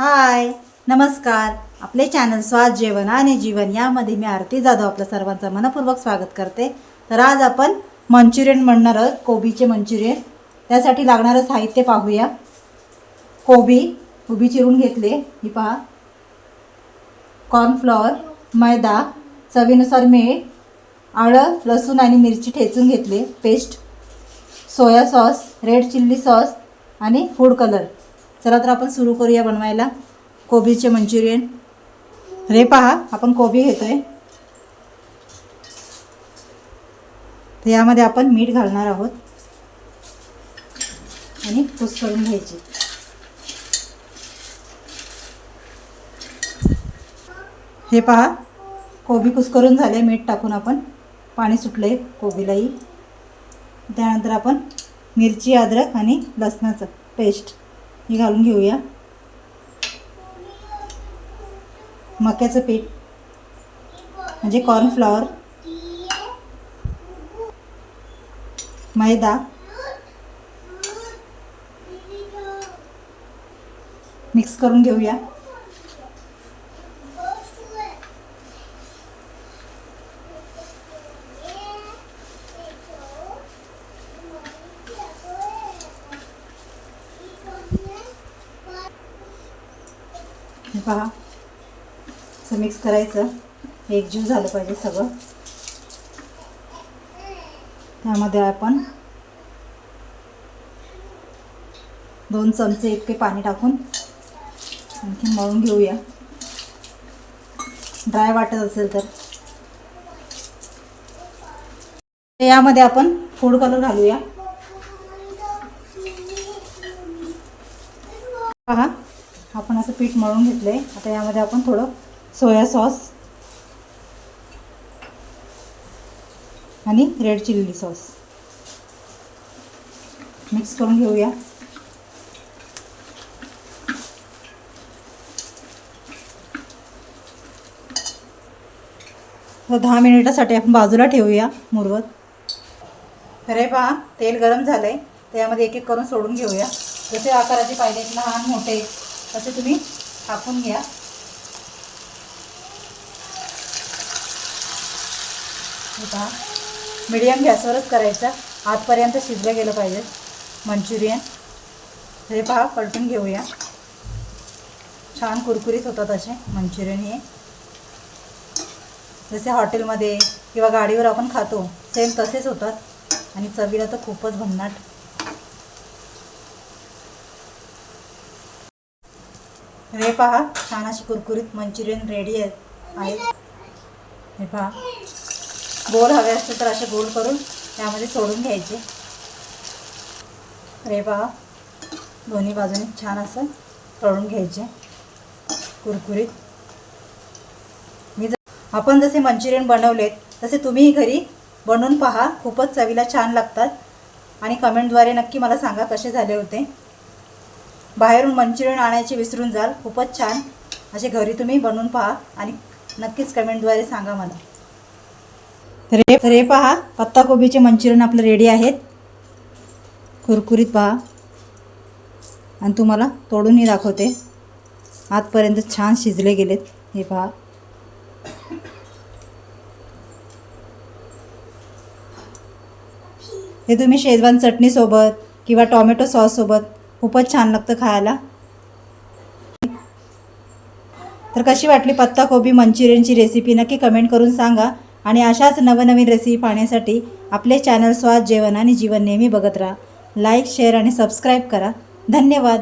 हाय नमस्कार. आपले चॅनल स्वाद जेवण आणि जीवन यामध्ये मी आरती जाधव आपलं सर्वांचं मनपूर्वक स्वागत करते. तर आज आपण मंचुरियन म्हणणार आहोत कोबीचे मंचुरियन. त्यासाठी लागणारं साहित्य पाहूया. कोबी उभी चिरून घेतले. ही पहा. कॉर्नफ्लॉवर मैदा चवीनुसार मीठ आळं लसूण आणि मिरची ठेचून घेतले. Paste soya sauce red chilli sauce आणि फूड कलर चला तर आपण सुरू करूया बनवायला. कोबीचे मंचुरियन. रे पहा आपण कोबी घेतोय. तर यामध्ये आपण मीठ घालणार आहोत. आणि कुस करून घ्यायची. हे पहा कोबी कुस्करून झाले मीठ टाकून आपण. पाणी सुटले कोबीलाही. त्यानंतर आपण मिरची अद्रक आणि लसणाचं पेस्ट. हे घालून घेऊया. मक्याचं पीठ. म्हणजे कॉर्नफ्लॉवर मैदा. मिक्स करून घेऊया. पहा. असं मिक्स करायचं. एकजीव झालं पाहिजे सगळं. त्यामध्ये आपण दोन चमचे इतके पाणी टाकून आणखी मळून घेऊया. ड्राय वाटत असेल तर. यामध्ये आपण फूड कलर घालूया. पहा. आपण असं पीठ मळून घेतलंय. आता यामध्ये आपण थोडं सोया सॉस आणि रेड चिल्ली सॉस मिक्स करून घेऊया. दहा मिनिटासाठी आपण बाजूला ठेवूया मुरवत. अरे पहा तेल गरम झालंय. त्यामध्ये एक एक करून सोडून घेऊया. जसे आकाराचे पाहिजे लहान मोठे तसे तुम्ही टाकून घ्या. पहा. मीडियम गॅसवरच करायचा. आतपर्यंत शिजलं गेलं पाहिजे. मंचुरियन. हे पहा पलटून घेऊया. छान कुरकुरीत होतात असे मंचुरियन हे. जसे हॉटेलमध्ये किंवा गाडीवर आपण खातो सेम तसेच होतात. आणि चवीला तर खूपच भन्नाट. हे पहा छान अशी कुरकुरीत मंचुरियन रेडी आहेत. हे पहा. गोल हवे असते तर असे गोल करून त्यामध्ये सोडून घ्यायचे. हे पहा दोन्ही बाजूने छान असं तळून घ्यायचे. कुरकुरीत. मी आपण जसे मंचुरियन बनवलेत तसे तुम्हीही घरी बनवून पहा. खूपच चवीला छान लागतात. आणि कमेंटद्वारे नक्की मला सांगा कसे झाले होते. बाहेरून मंचुरियन आणायचे विसरून जाल. खूपच छान. असे घरी तुम्ही बनवून पहा आणि नक्कीच कमेंटद्वारे सांगा मला. तर हे तर हे पहा पत्ताकोबीचे मंचुरियन आपलं रेडी आहेत. कुरकुरीत पहा. आणि तुम्हाला तोडूनही दाखवते. आतपर्यंत छान शिजले गेलेत. हे पहा. हे तुम्ही शेजवान चटणीसोबत किंवा टॉमॅटो सॉससोबत खूपच छान लागतं खायला. तर कशी वाटली पत्ताकोबी मंचुरियनची रेसिपी नक्की कमेंट करून सांगा. आणि अशाच नवनवीन रेसिपी पाहण्यासाठी आपले चॅनल स्वाद जेवण आणि जीवन नेहमी बघत राहा. लाईक शेअर आणि सबस्क्राईब करा. धन्यवाद.